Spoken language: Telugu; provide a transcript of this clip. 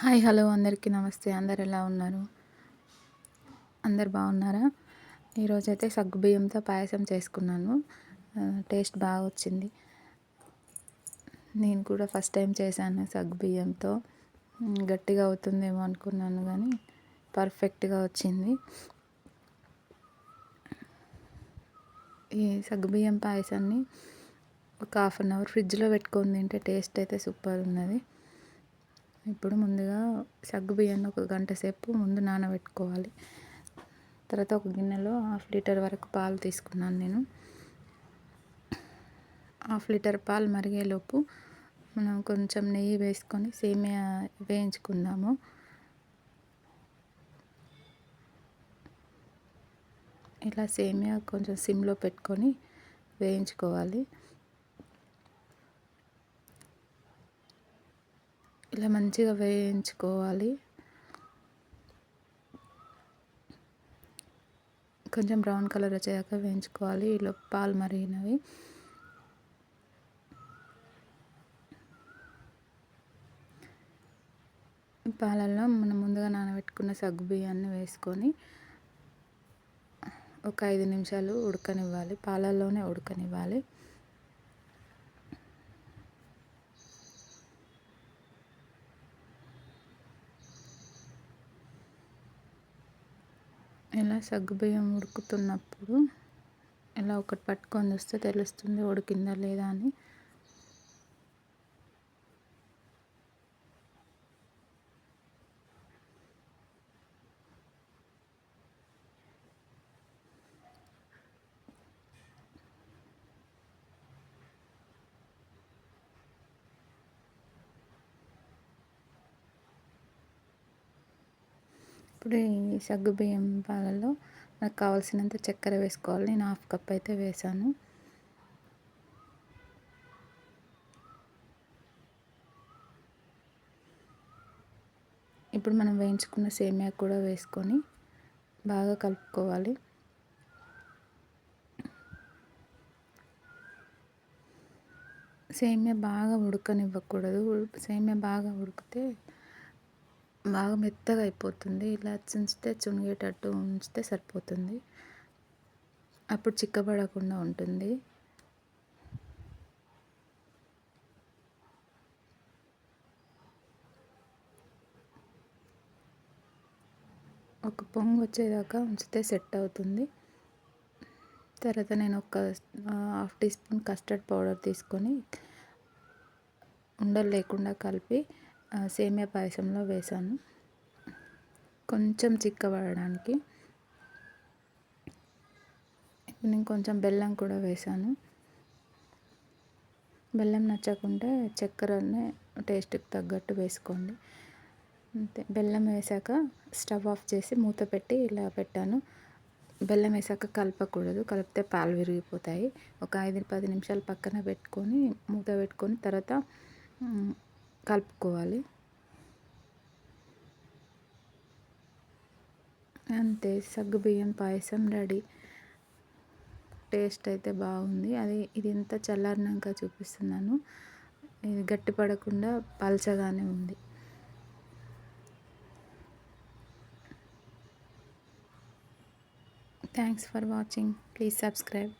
హాయ్ హలో అందరికీ నమస్తే. అందరు ఎలా ఉన్నారు? అందరు బాగున్నారా? ఈరోజైతే సగ్గుబియ్యంతో పాయసం చేసుకున్నాను. టేస్ట్ బాగా వచ్చింది. నేను కూడా ఫస్ట్ టైం చేశాను సగ్గుబియ్యంతో గట్టిగా అవుతుందేమో అనుకున్నాను కానీ పర్ఫెక్ట్గా వచ్చింది. ఈ సగ్గుబియ్యం పాయసాన్ని ఒక హాఫ్ అన్ అవర్ ఫ్రిడ్జ్లో పెట్టుకొని తింటే టేస్ట్ అయితే సూపర్ ఉన్నది. ఇప్పుడు ముందుగా సగ్గు బియ్యాన్ని ఒక గంట సేపు ముందు నానబెట్టుకోవాలి. తర్వాత ఒక గిన్నెలో హాఫ్ లీటర్ వరకు పాలు తీసుకున్నాను నేను. హాఫ్ లీటర్ పాలు మరిగేలోపు మనం కొంచెం నెయ్యి వేసుకొని సేమియా వేయించుకుందాము. ఇలా సేమియా కొంచెం సిమ్లో పెట్టుకొని వేయించుకోవాలి. ఇలా మంచిగా వేయించుకోవాలి. కొంచెం బ్రౌన్ కలర్ వచ్చేదాకా వేయించుకోవాలి. ఇలా పాలు మరిగినవి. పాలల్లో మనం ముందుగా నానబెట్టుకున్న సగ్గు బియ్యాన్ని వేసుకొని ఒక ఐదు నిమిషాలు ఉడకనివ్వాలి. పాలల్లోనే ఉడకనివ్వాలి. ఇలా సగ్గుబియ్యం ఉడుకుతున్నప్పుడు ఇలా ఒకటి పట్టుకొని వస్తే తెలుస్తుంది ఉడికిందా లేదా అని. ఇప్పుడు ఈ సగ్గు బియ్యం పాలలో నాకు కావాల్సినంత చక్కెర వేసుకోవాలి. నేను హాఫ్ కప్ అయితే వేసాను ఇప్పుడు మనం వేయించుకున్న సేమియా కూడా వేసుకొని బాగా కలుపుకోవాలి. సేమియా బాగా ఉడకనివ్వకూడదు. సేమియా బాగా ఉడికితే బాగా మెత్తగా అయిపోతుంది. ఇలా ఉంచితే చునిగేటట్టు ఉంచితే సరిపోతుంది. అప్పుడు చిక్కబడకుండా ఉంటుంది. ఒక పొంగు వచ్చేదాకా ఉంచితే సెట్ అవుతుంది. తర్వాత నేను ఒక half teaspoon custard powder తీసుకొని ఉండలు లేకుండా కలిపి సేమియా పాయసంలో వేసాను. కొంచెం చిక్కబడడానికి. నేను కొంచెం బెల్లం కూడా వేసాను. బెల్లం నచ్చకుంటే చక్కెరనే టేస్ట్కి తగ్గట్టు వేసుకోండి. అంతే. బెల్లం వేసాక స్టవ్ ఆఫ్ చేసి మూత పెట్టి ఇలా పెట్టాను. బెల్లం వేసాక కలపకూడదు. కలిపితే పాలు విరిగిపోతాయి. ఒక ఐదు పది నిమిషాలు పక్కన పెట్టుకొని మూత పెట్టుకొని తర్వాత కలుపుకోవాలి. అంతే సగ్గుబియ్యం పాయసం రెడీ. టేస్ట్ అయితే బాగుంది. అది ఇది ఇంత చల్లారినాక చూపిస్తున్నాను. ఇది గట్టి పడకుండా పల్చగానే ఉంది. Thanks for watching please subscribe